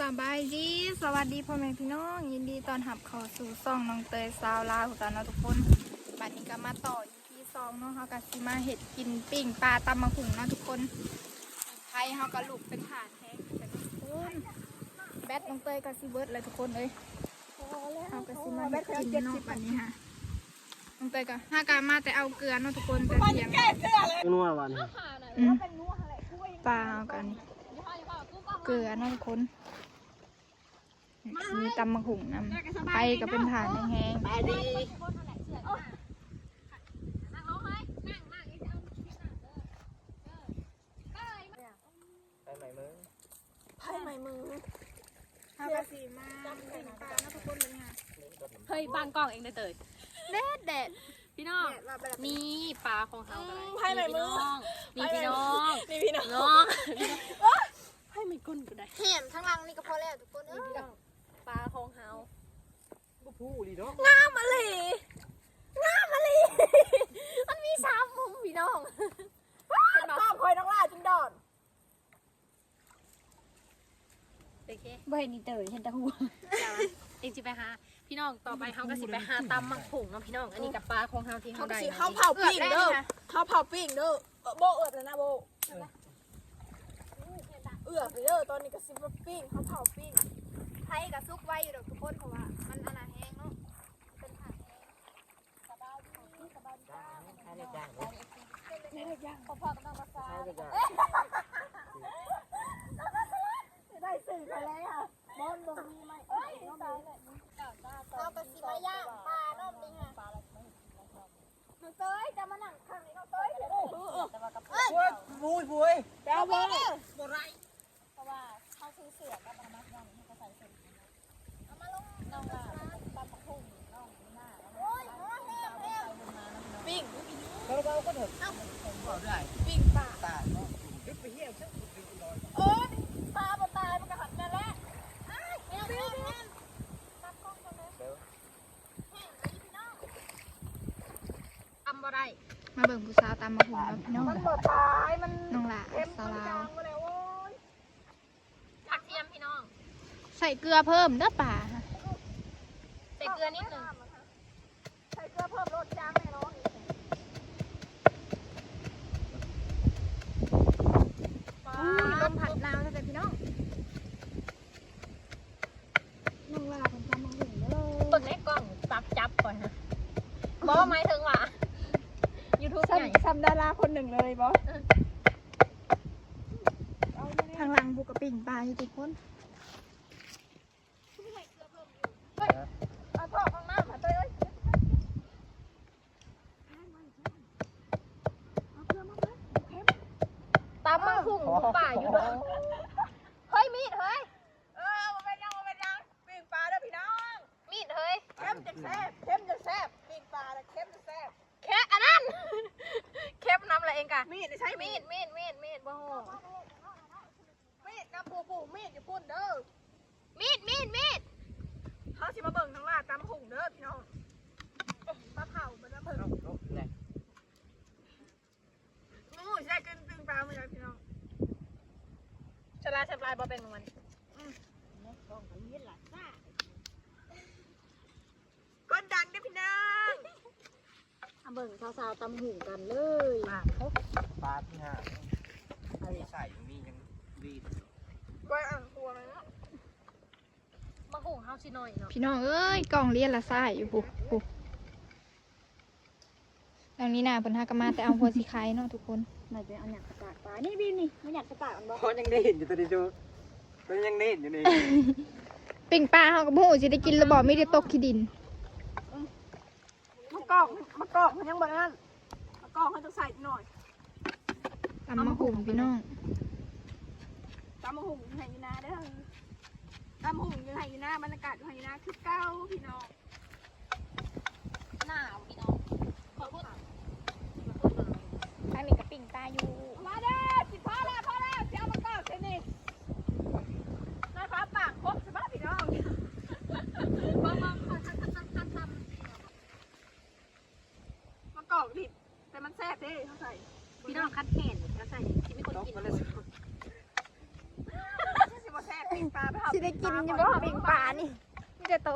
สบายดี สวัสดีพ่อแม่พี่น้อง ยินดีต้อนรับเข้าสู่ซ่องน้องเตยสาวลาวกันเนาะทุกคนบัดนี้ก็มาต่ออยู่ที่ซองเนาะเฮาก็สิมาเห็ดกินปิ้งปลาตำมะขุ่งเนาะทุกคนไทยเฮาก็ลูกเป็นถาดแท้งแต่ทุกคนแบตน้องเตยก็สิเบิดเลยทุกคนเอ้ยเฮาก็สิมาเฮ็ดกินเนาะบัดนี้ฮะน้องเตยก็ห้ากามาแต่เอาเกลือเนาะทุกคนแต่เสียงนัววันอืมปลาเอากัน เกลือเนาะทุกคน มีตำมะขุ่งนำไทยก็เป็นฐานแห้งๆไปดีไปไหนมึงไพ่ใหม่มือเอากระสีมาเป็นปลาเนาะทุกคนเลยค่ะเฮ้ยบางกล้องเองได้เตยแดดแดดพี่น้องแดดว่าไปละนี่ปลาของเขาอะไรไพ่ไหนมือนี่พี่น้องนี่พี่น้องน้องให้ไม่ก้นกูได้แหมทั้งรังนี่ก็พอแล้วทุกคนเอ้ย ปลาของเขา ก็พูดดีเนาะงามมาเลยงามมาเลยมันมีสามมุมพี่น้องเป็นมาข้ามคอยน้องล่าจิงดอนโอเคบ่เห็นนี่เตยเห็นแต่หัวเดี๋ยวเองจิไปหาพี่น้องต่อไปเขาก็สิไปหาตำมังผงเนาะพี่น้องอันนี้กับปลาของเขาที่เขาเขาก็ได้สิข้าวเผาปิ้งเด้อข้าวเผาปิ้งเด้อเออโบเอือบแล้วนะโบเอือบไปเด้อตอนนี้ก็สิมาปิ้งข้าวเผาปิ้งไทยกับซุกไว้อยู่ดอกทุกคนเพราะว่ามันอันน่ะแห้งเนาะเป็นฐานแห้ง ใช่เลยจ้าง พอพอกันต้องมาซาใช่เลยจ้าได้สื่อไปแล้วอะบอลบ่มีไหมเอ้ยตายเลยเราก็สิมาย่างปลาเนาะนี่ค่ะน้องเต้ยจะมานั่งข้างนี้น้องเต้ยเดี๋ยวเออบุยบุยบุยเจ้าบ่บ่ไรปิ้ง เราเบาก็เถอะเอาได้ ปิ้งปลาตาเนาะดึไปเหี้ยเช่าดึกไปลอยโอ้ยปลาบ่ตายมันก็หันมาแล้วอ้ายแม่แม่แม่ทำบ่ได้มาเบิ่งผู้สาวตำมะขุ่งเนาะพี่น้องมันบ่ตายมันน้องลาเค็มสามันวลาจาวงมาแล้วโอ้ยผักเทียมพี่น้อง ใส่เกลือเพิ่มเด้อป่าใส่เกลือนิดหนึง ใส่เกลือเพิ่มรสจางแน่นอน อุ้ยลมผัดหนาวแต่พี่น้องน้องหลาเป็นตำมะขุ่งเด้อ เปิดในกล้องจับจับก่อนนะบอกว่าหมายถึงว่ายูทูบใหญ่ ซ้ำดาราคน หนึ่งเลยบอสทางหลังบุกกระปิ่งปลาอยู่ทุกคนเอาทอดข้างหน้ามาเต้ยตามมังคุงป่าอยู่เด้อเฮ้ยมีดเฮ้ย เออมาเป็นยังมาเป็นยังปิ้งปลาเด้อพี่น้อง มีดเฮ้ยเข้มจะแซ่บเข้มจะแซ่บปิ้งปลาแล้วเข้มจะแซ่บ แค่อันนั้นแคบน้ำ อะไรเองกะมีดนี่ใช้มีมีดดมีดมีดมีดบ่โหมีดกับปูปูมีดอย่าพุ่นเด้อมีดมีดมีดเขาสิมาเบิ่งทั้งลาดตามหุ่งเด้อพี่น้องปลาเผามันน้ำผึ้งเอาเอาแหละงูใช่กินปิ้งปลาเหมือนกันพี่น้องฉลาดฉลาดบ่เป็นของมันก้นดังเด้อพี่น้อง เบิ่งสาวๆตำหูกันเลยปลาเขาปลาที่ห้ามีใส่มียังดีก้อยอ่างตัวเลยเนาะมังคุงเฮาสิหน่อยเนาะพี่น้องเอ้ยกล่องเลียนละซ้ายอยู่ปุ๊ปุ๊ดังนี้นะเพิ่นหากนมาแต่เอาหัวสีไข่เนาะทุกคนไหนไปเอาหยักกระตากปลานี่บีมนี่มันหยักกระตากมันบ่เพราะยังได้เห็นอยู่ตัวนี้จูตัวยังได้เห็นอยู่นี่ปิ่งปลาเฮากับหูสิได้กินหรือบ่ไม่ได้ตกขี้ดินมะ กอกมะกอกมันยังบ่นั่นมะกอกเขาจะใส่หน่อยตำมะหุ่มพี่น้องตามมาหุ่งอยู่ไหอยู่นาเด้อตามมาหุ่งอยู่ไหอยู่นาบรรยากาศอยู่ไหอยู่นาคือเก้าพี่น้องหนาวพี่น้องขอพูดทางนี้กับปิ่งปลาอยู่ มาเด้อสิพ่อแล้วพ่อแล้วจะเอามะกอกเสนี่นายฟ้าปากครบใช่ปะพี่น้อง บางบางคนทันทันทันทันทัน มะกอกดิบแต่มันแซ่บเด้เขาใส่ พี่น้องคัดแขนแล้วใส่ที่ไม่คน ตก กิน มาเลย สิบ่แซ่บปี ปิ้งปลาไปหา สิได้กินอยู่บ่านี่มีแต่โต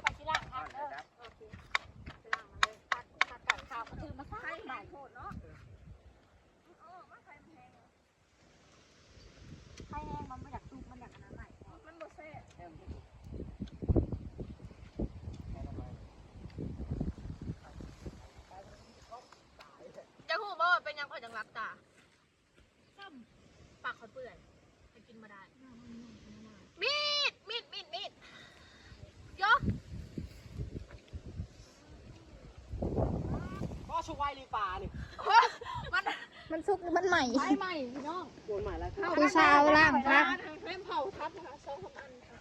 ไปที่ล่างพักเด้อโอเคไปล่างมาเลยพักพักกันข้าวก็คือมาใส่ใครใหหม่ลายโคตรเนาะไข่แห้งมันไม่อยากซุปมันอยากอันนั้นใหม่มันบ่แซ่จะหูบ่เป็นยังข่อยจังรับตาซ้ำปากข่อยเปื่อยไปกินมาได้ มีด มีด มีด มีดยก ก็ ชวายลีปลานี่มันสุกหรือมันใหม่ไฟใหม่พี่น้องโกนใหม่แล้วผู้สาวล่างพักเล่มเผาทับนะคะสองสามอันค่ะ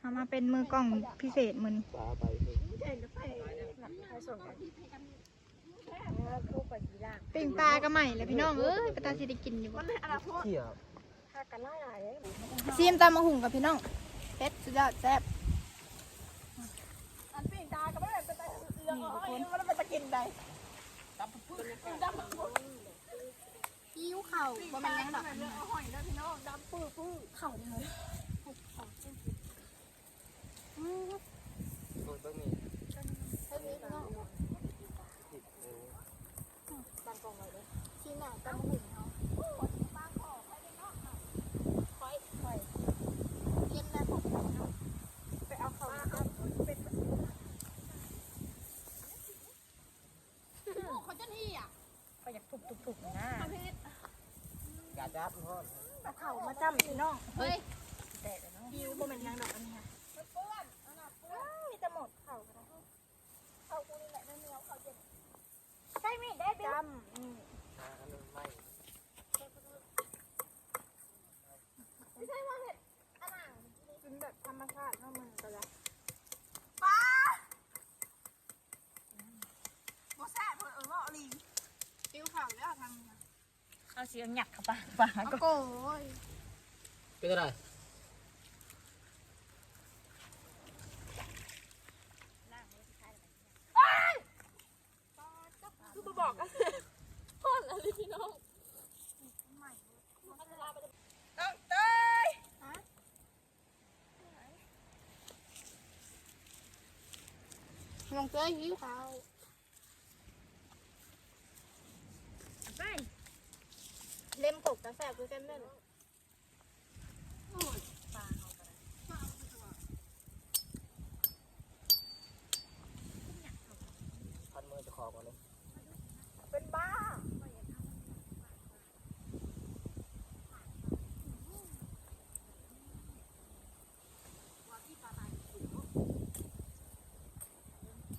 เอามาเป็นมือกล้องพิเศษมือนี้ปลาไปแข่งกับไฟคู่ไปที่ล่างปิ่งปลาก็ใหม่เลยพี่น้องเอ้ยปตาสิได้กินอยู่บ่มันในอนาคตเขี่ยถ้ากันไล่หลายเลยซีมตามมาหุงกับพี่น้องเป็ดสุดยอดแซ่บ อันปิ้งตาก็ไม่ได้ เป็นตาเรื่องอ้อยมันเป็นตะกินใดดำปื้ดดำปื้ดหิวเข่าบ่แมันยังดอกเรื่องอ้อยแล้วพี่น้องดำปื้ดปื้ดเข่าเลย โดนตรงนี้ บางกองไว้เลย ซีมหนังตามมาหุงเนาะเย็นแล้วผมเนาะ ไปเอาเข่าเป็นเขาจะนี่อะ ก็ อยากทุบๆๆนะทำพิษกาจับพ่อเอาเข่ามาจ้ำพี่น้องเฮ้ยแต่เนาะหิวบ่เป็นยังดอกอันนี้ค่ะ มีแต่หมดเข่าก็ได้ เข่ากูนี่แหละไม่มีเอาเข่าเจ็บ ใช่มีดได้บิ๊ก จ้ำอืม อันนั้นไม่ กินแบบธรรมชาติเท่ามันก็แล้วบ่แซ่บเพิ่นเออว่าเอาลิงติ้วเข่าแล้วทางนี้ เอาเสียงหยักเข้าปากปากก็โก้ยเป็นอะไรคือบ่บอกกันพ่อนอะไรพี่น้องน้องเต้ยลงเจ้ยหิวเข่าไป เล่มกบ กระแสบคือกันเด้อ พันมือจะคอก่อนเลย เป็นบ้า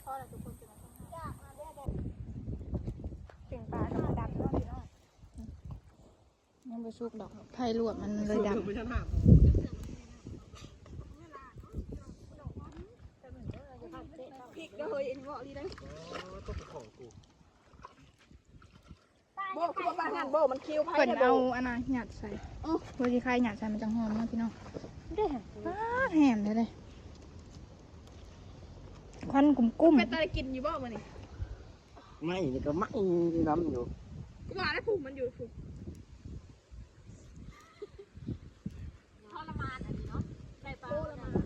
พ่อเราทุกคนจะมาต้องห้าปิ่งปลาธรรมดาเนาะพี่น้อง ยังไปสุกดอกไผ่ลวกมันเลยดำไม่ใช่หน้าพริกเด้อเฮ้ยเอ็นเงาะลีได้ต้องเป็นของกูโบคือบ้านงานโบมันคิวไพ่เปิดได้เอาโบอันน่ะหยาดใส่อ๋อเพื่อที่ใครหยาดใส่มันจังหอมเนาะพี่น้องได้หันอ้าแหมเลยเลยควันกุ้มกุ้มเป็นตากินอยู่บ่มันนี่ไม่นี่ก็ไม่น้ำอยู่ก็ว่าได้ผูกมันอยู่ผูก ทรมานอันนี้เนาะใส่ปลา โบละมาก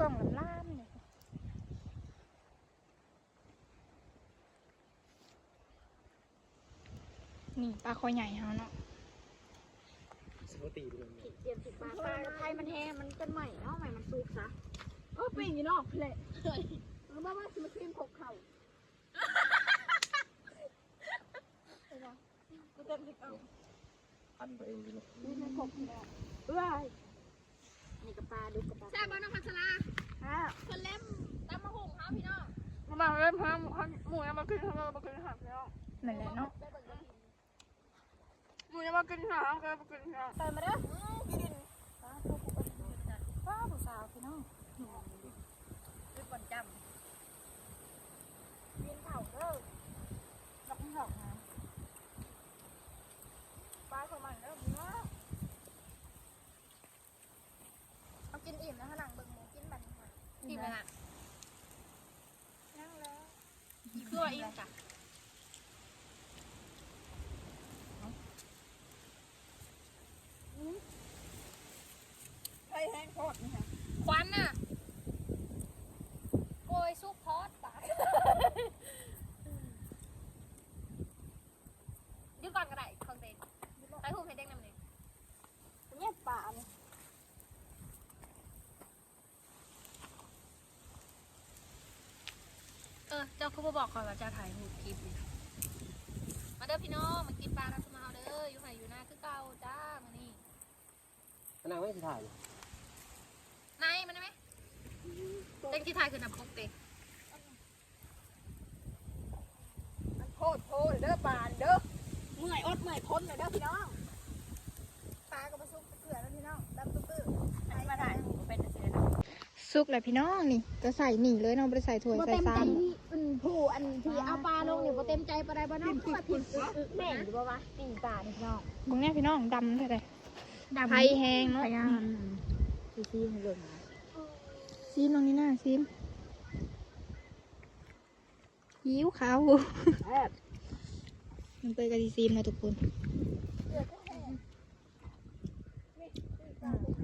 ล่องลำล่ามเลยนี่ปลาคอใหญ่เฮาเนาะสมตีด้วยเตรียมติดปลาปลาไทยมันแห้งมันเป็นใหม่เนาะใหม่มันสุกซะเออปิ้งอยู่นอกเพลทเออมาว่าสิมากินพกเข่ากูเต็มพริกเอาพันไปเองดินี่มันพกแล้วเอ้ย นี่กับปลาดูกับปลาแซ่บบ่น้องพัชราฮะคนเล่มตำมะฮุ่งเฮาพี่น้องมาเล่มฮะหมูยังมากินข้าวมากินอาหารพี่น้องนั่นแหละเนาะหมูยังมากินอาหารก็มากินอาหารเติมมาเด้อว้าผู้สาวพี่น้องดูก่อนจกินเผาเด้อ มนะนั่งแล้วคือว่าอีกจ้ะไปแห้งโคตรนี่คะควันน่ะ บ่บอกก่อนว่าจะถ่ายรูปคลิปนี่มาเด้อพี่น้องมากินปลาน้ำสมาวเด้ออยู่ไหนอยู่หน้าคือเก่าจ้ามานี่นางไม่สิถ่ายนายมาได้ไหมเต็งที่ถ่ายคือน้ำพกเต็งมันโคตรโคตรเด้อปานเด้อเมื่อยอดเมื่อยทนเลยเด้อพี่น้องปลากระซุกเกลือแล้วพี่น้องดำตุ๊ตื้ออันนี้มาถ่ายเป็นเสียนะซุกแหละพี่น้องนี่จะใส่หนีเลยเนาะไม่ได้ใส่ถ้วยใส่ซ้ำอัน ผู้อันที่เอาปลาลงนี่บ่เต็มใจปลาใดบ่น้องคือว่าผิดอึแม่นอยู่บ่วะปิ่งปลานี่พี่น้องบางแน่พี่น้องดำเท่าไหร่ไทยแหงเนาะซีซีให้เบิ่งนะซีมตรงนี้หน้าซีมยิ้วขาวแอบมันเปยกับซีมนะทุกคน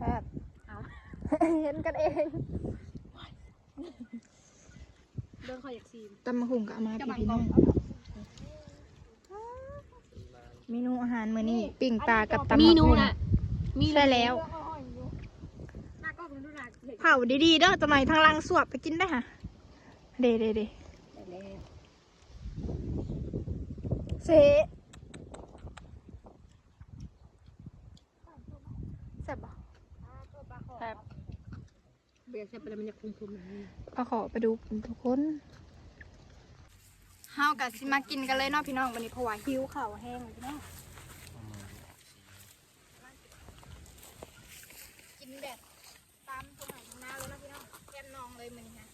แอบเห็นกันเอง เบิ่งเขาอยากซีมตำมะหุงกับอามาพี่พี่น้องเมนูอาหารมื้อนี้ปิ้งปลากับตำมะมีหุนูงน่ะมีใช่แล้ว หน้ากล้องมันดูหนักเห็นเผาดีๆเด้อจะหน่อยทางลังสวบไปกินได้ค่ะ เดเดเดเสะแซ่บบ่ ครับ เบียร์ใส่ไปแล้วมันจะคุ้มๆหน่อยนึงเอาขอไปดูทุกคนเฮากับสิมากินกันเลยเนาะพี่น้องวันนี้เพราะว่าหิวข้าวแห้งเลยพี่น้องกินแบบตามสมัยหน้าเลยนะพี่น้องแก้มนองเลยมือนี้นะ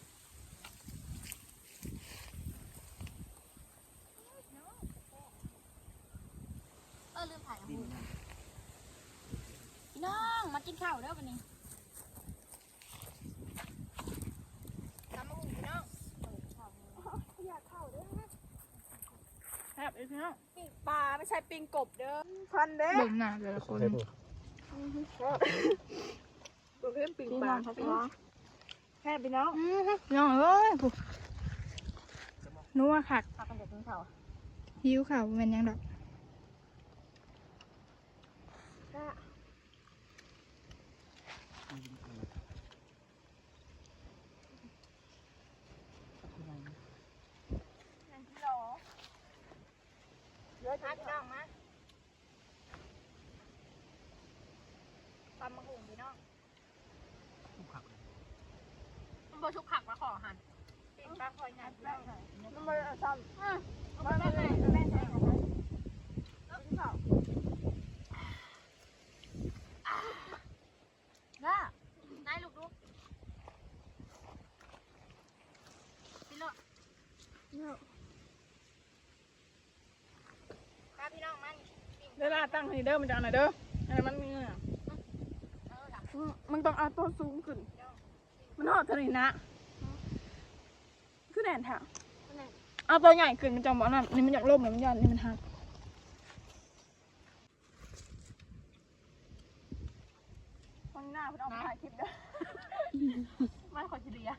เออลืมถ่ายรูพี่น้องมากินข้าวเด้อวันนี้ ตามมาหุงพี่น้อง แอบเลยพี่น้องปิ้ง ปลาไม่ใช่ปิ้งกบเด้อพันเด้อเบิ่งหน้าแต่ละคนตัวเพื่อนปิ้งปลาเขาพี่น้องแอบพี่น้องอื้อหือพี่น้องเอ้ยผู้นัวคักพากันเดี๋ยวกินข้าวหิวข้าวแมันหยังดอกเยอะจังพี่น้องมาตามมาหุงพี่น้อง มัน บ่ชุกผักมาขอหันปิ้งปลาคอยหนักพี่น้องมันมาเอาซ้ำเอาไปแม่แม่ใส่น่านายลูกดูพี่เลาะปลาพี่น้องมันเวลาตั้งให้เด้อมันจะเอาไหนเด้อให้มันมีเงื่อนมมันต้องเอาตัวสูงขึ้น มันหอดเท่านี้นะคือแดนแถวเอาตัวใหญ่ขึ้นมันจะบอกนั่นนี่มันอยากล่มเลยมันยันนี่มันหักคนหน้าเพิ่นเอามาถ่ายคลิปเด้อไม่ขอชิเดีย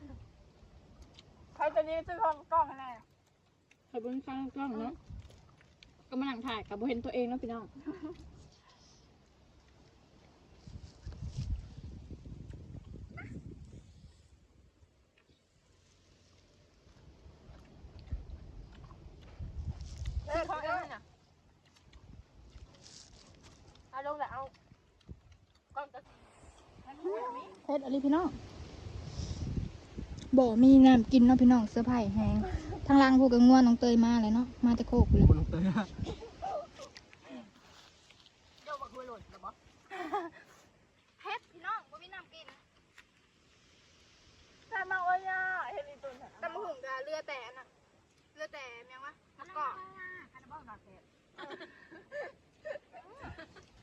ใครจะยืนซื้อกล้องกล้องให้แน่ใครบนข้างกล้องเนาะก็มานั่งถ่ายกับบ่เห็นตัวเองเนาะพี่น้อง เออเขาเองน่ะเอาลงแล้วเอากล้องจะ เพชรอะไรพี่น้องบ่มีน้ำกินเนาะพี่น้องเสื้อผ้าแห้งทางล่างพวกกับง่วนน้องเตยมาเลยเนาะมาแต่โคกเลยบนลงเตยเดี๋ยวมาคุยหล่นหรอบ่เพชรพี่น้องบ่มีน้ำกินแต่มาว่าย่าเห็นอีตุนน่ะตำมะหุงกับเรือแต่อันน่ะเรือแต่แมงวะมะกอกอันนั้นบ่หนักแท้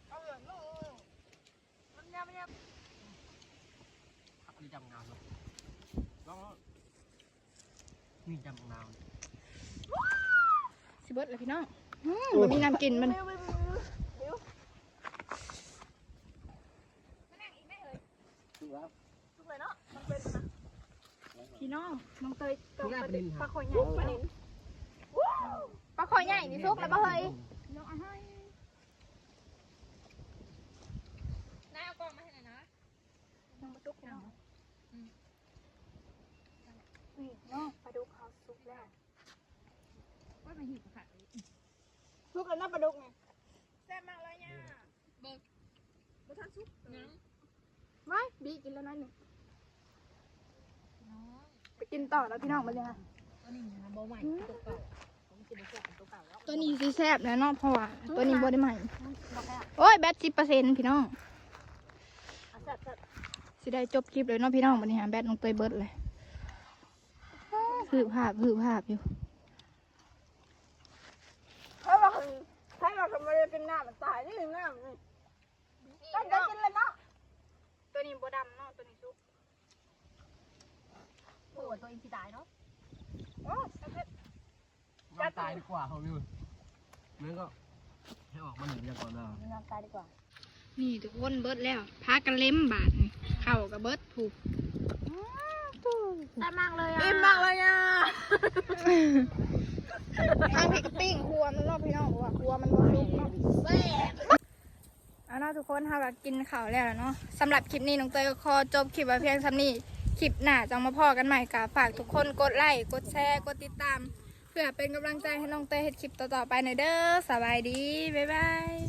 เอาเหลืองลูกมันยามันยาอั นนี้จำนาวเนาะลองนี่จำนาวสิเบิดเลยพี่น้องอืมบ่มีน้ำกินมันถูกแล้วทุกเลยเนาะมันเป็นนะพี่น้องน้องเตยถูกแล้วประเด็นปลาค่ะคอยใหญ่ปลานิลปลาคอยใหญ่นี่ซุกแล้วบ่เฮ้ยนายเอากล้องมาให้หน่อยนะน้องมาซุกพี่น้อง นี่น้องปลาดุกเขาซุกแล้วมาหิบค่ะทุกกันหน้าปลาดุกไงแซ่บมากเลยเนี่ยบ่ทันซุปน้ไม่บีกินแล้วน้อยหนึ่งไปกินต่อแล้วพี่น้องมาเลยค่ะตัวนี้นะบ่ใหม่ตัวเก่าผมจะไปแซ่บตัวเก่าแล้วตัวนี้สิแซ่บแล้วเนาะเพราะว่าตัวนี้บ่ได้ใหม่ โอ้ยแบตสิบเปอร์เซ็นต์พี่น้องแซ่บแซ่บสิได้จบคลิปเลยเนาะพี่น้องวันนี้หาแบตน้องเตยเบิดเลย ผือภาพผือภาพอยู่ถ้าเราถ้าเราทำอะไรเป็นหน้ามันตายนี่หน้ามันนี่ตั้งใจกินเลยเนาะตัวนี้บ่ดำเนาะตัวนี้สุกโอ้ตัวเองสิตายเนาะโอ้แซ่บมันตายดีกว่าเขาพี่นั่นก็ให้ออกมาหนึ่งอย่างก่อนนะน้ำตายดีกว่า นี่ทุกคนเบิดแล้วพากันเล็มบาทนี่เข่ากับเบิดถูก ได้มากเลยๆอะอิ่มมากเลยอะทางพริกปิ้งครัวมันเนาะพี่น้องเพราะว่าครัวมันบ่สุกเนาะเอาเนาะทุกคนเฮาก็กินข้าวแล้วล่ะเนาะสำหรับคลิปนี้น้องเตยก็ขอจบคลิปไว้เพียงซ้ำนี้คลิปหน้าจะมาพอกันใหม่ก็ฝากทุกคนกดไลค์กดแชร์กดติดตาม เพื่อเป็นกำลังใจให้น้องเตยเฮ็ดคลิปต่อๆไปในอยเด้อสบายดีบ๊ายบาย